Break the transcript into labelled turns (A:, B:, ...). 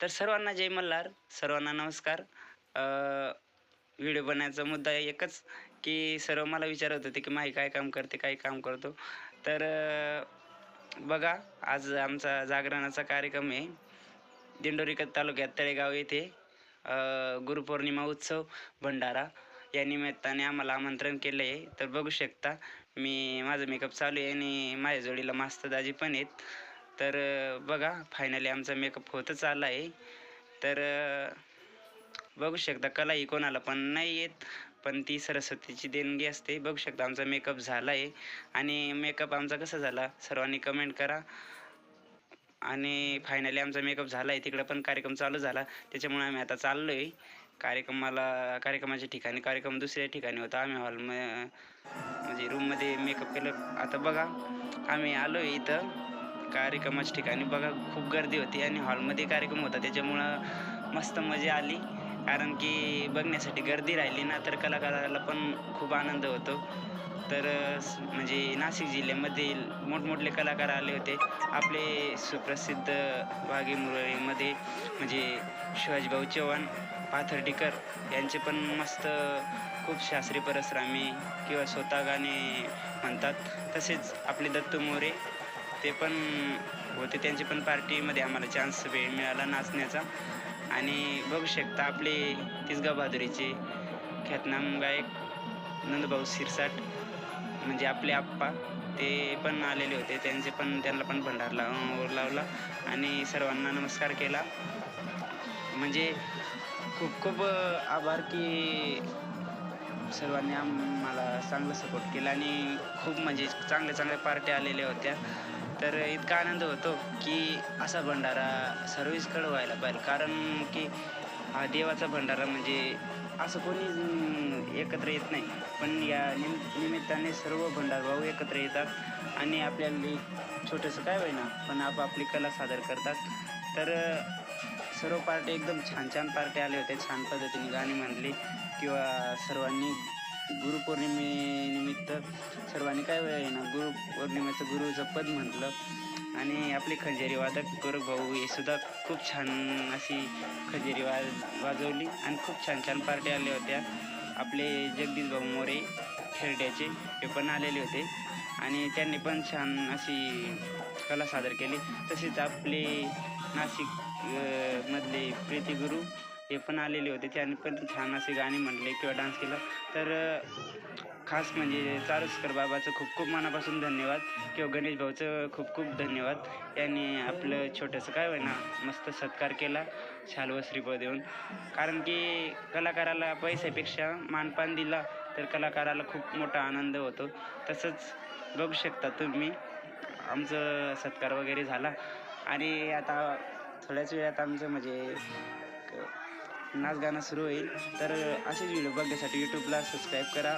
A: तर सर्वांना जय मल्हार. सर्वांना नमस्कार. व्हिडिओ बनवायचा मुद्दा एकच की सर्व मला विचारत होते की माही काय काम करते काय काम करतो. तर बघा आज आमचा जागरणाचा कार्यक्रम आहे. दिंडोरी तालुक्यात तळेगाव येथे गुरुपौर्णिमा उत्सव भंडारा या निमित्ताने आम्हाला आमंत्रण केलं आहे तर बघू शकता मी माझं मेकअप चालू आहे आणि माझ्या जोडीला मास्त दाजी पण आहेत. तर बघा फायनली आमचा मेकअप होतच आला आहे. तर बघू शकता कला ही कोणाला पण नाही येत पण ती सरस्वतीची देणगी असते. बघू शकता आमचा मेकअप झाला आहे. आणि मेकअप आमचा कसा झाला? सर्वांनी कमेंट करा. आणि फायनली आमचा मेकअप झाला आहे. तिकडं पण कार्यक्रम चालू झाला. त्याच्यामुळे आम्ही आता चाललो आहे कार्यक्रमाला कार्यक्रमाच्या ठिकाणी कार्यक्रम दुसऱ्या ठिकाणी होता. आम्ही हॉल म्हणजे रूममध्ये मेकअप केलं. आता बघा आम्ही आलो आहे इथं. कार्यक्रमाच्या ठिकाणी बघा खूप गर्दी होती आणि हॉलमध्ये कार्यक्रम होता. त्याच्यामुळं मस्त मजा आली. कारण की बघण्यासाठी गर्दी राहिली ना तर कलाकाराला पण खूप आनंद होतो. तर म्हणजे नाशिक जिल्ह्यामधील मोठमोठले कलाकार आले होते. आपले सुप्रसिद्ध वाघे मुरळीमध्ये म्हणजे शिवाजीभाऊ चव्हाण पाथर्डीकर यांचे पण मस्त खूप शास्त्री परसरामी किंवा स्वतः गाणे म्हणतात. तसेच आपले दत्त मोरे ते पण होते. त्यांची पण पार्टीमध्ये आम्हाला चान्स वेळ मिळाला नाचण्याचा. आणि बघू शकता आपले तिसगा बहादुरीचे ख्यातनाम गायक नंदभाऊ सिरसाट म्हणजे आपले आप्पा ते पण आलेले होते. त्यांचे पण त्यांना पण भंडार लाव लावला आणि सर्वांना नमस्कार केला. म्हणजे खूप खूप आभार की सर्वांनी आम्हाला चांगला सपोर्ट केला आणि खूप म्हणजे चांगल्या चांगल्या पार्ट्या आलेल्या होत्या. तर इतका आनंद होतो की असा भंडारा सर्विसकडं व्हायला पाहिजे. कारण की हा देवाचा भंडारा म्हणजे असं कोणी एकत्र येत नाही. पण या निम निमित्ताने सर्व भंडार भाऊ एकत्र येतात आणि आपल्याला छोटंसं काय होईना पण आपापली कला सादर करतात. तर सर्व पार्टी एकदम छान छान पार्टी आले होते छान पद्धतीने गाणी म्हणली किंवा सर्वांनी गुरुपौर्णिमेनिमित्त सर्वांनी काय आहे ना गुरुपौर्णिमेचं गुरुचं पद म्हटलं. आणि आपले खंजेरी वादक गोरख भाऊ हे सुद्धा खूप छान अशी खंजेरी वाज वाजवली. आणि खूप छान छान पार्टी आल्या होत्या. आपले जगदीश भाऊ मोरे खेरड्याचे हे पण आलेले होते. आणि त्यांनी पण छान अशी कला सादर केली. तसेच आपले नाशिक मधले प्रीती गुरु हे पण आलेले होते. त्याने पण छान असे गाणे म्हटले किंवा डान्स केला. तर खास म्हणजे चारुस्कर बाबाचं खूप खूप मनापासून धन्यवाद किंवा गणेश भाऊचं खूप खूप धन्यवाद. यांनी आपलं छोटंसं काय होईना मस्त सत्कार केला शाल व श्रीफळ देऊन. कारण की कलाकाराला पैशापेक्षा मानपान दिला तर कलाकाराला खूप मोठा आनंद होतो. तसंच बघू शकता तुम्ही आमचं सत्कार वगैरे झाला. आणि आता थोड्याच वेळात आमचं म्हणजे क- नाच गाणं सुरू होईल. तर असेच व्हिडिओ बघण्यासाठी यूट्यूबला सबस्क्राईब करा.